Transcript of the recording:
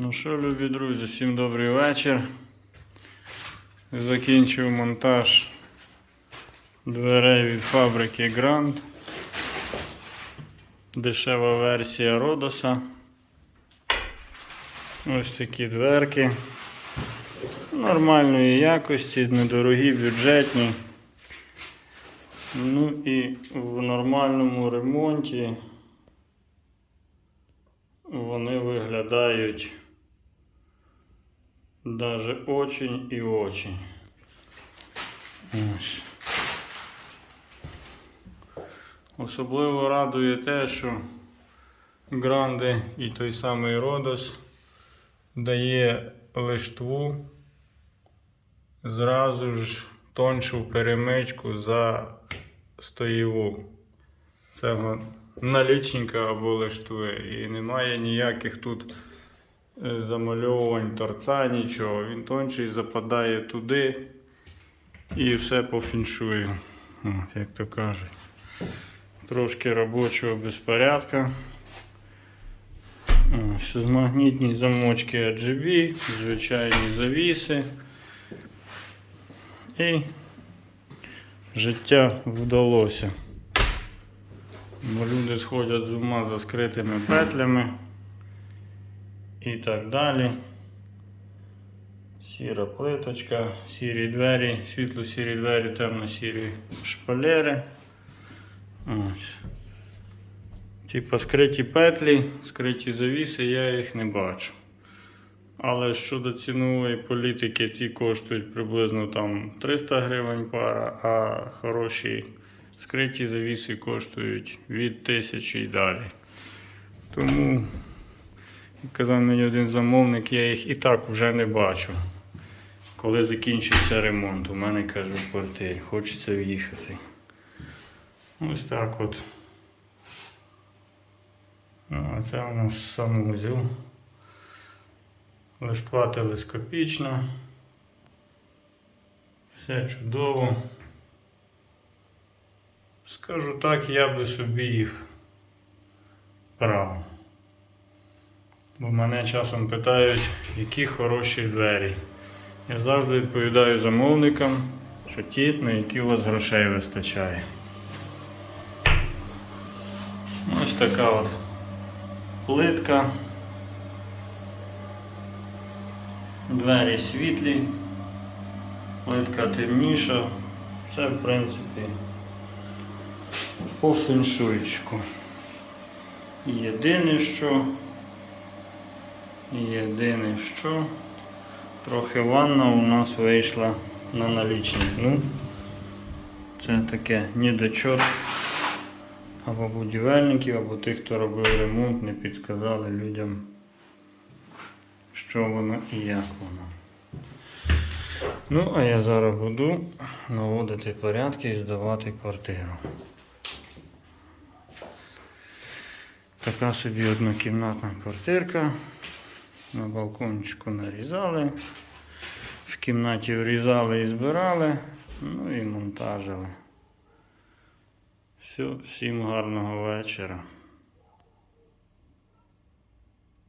Ну що, любі друзі, всім добрий вечір. Закінчив монтаж дверей від фабрики Grand. Дешева версія Родоса. Ось такі дверки. Нормальної якості, недорогі, бюджетні. Ну і в нормальному ремонті вони виглядають даже очень і очень. Ось. Особливо радує те, що Гранде і той самий Родос дає лиштву зразу ж тоншу перемичку за стоєву. Цього налічника або лиштви. І немає ніяких тут замальовувань торця, нічого. Він тонший западає туди і все по фіншую. От, як то кажуть. Трошки робочого безпорядка. Ось, магнітні замочки RGB, звичайні завіси. І життя вдалося. Бо люди сходять з ума за скритими петлями і так далі. Сіра плиточка, сірі двері, світло-сірі двері, темно-сірі шпалери. Ось. Типа скриті петлі, скриті завіси, я їх не бачу. Але щодо цінової політики, ці коштують приблизно там 300 гривень пара, а хороші скриті завіси коштують від 1000 і далі. Тому, казав мені один замовник, я їх і так вже не бачу. Коли закінчиться ремонт, у мене каже в квартирі, хочеться в'їхати. Ось так от. Ну, а це у нас санузел. Лиштва телескопічна. Все чудово. Скажу так, я би собі їх брав. Бо мене часом питають, які хороші двері. Я завжди відповідаю замовникам, що ті, на які у вас грошей вистачає. Ось така от плитка. Двері світлі, плитка темніша, все в принципі по феншуйчику. Єдине що, єдине що, трохи ванна у нас вийшла на налічник. Ну, це таке недочот або будівельників, або тих, хто робив ремонт, не підказали людям що воно і як воно. Ну, а я зараз буду наводити порядки і здавати квартиру. Така собі однокімнатна квартирка. На балкончику нарізали. В кімнаті врізали і збирали, ну і монтажили. Все, всім гарного вечора.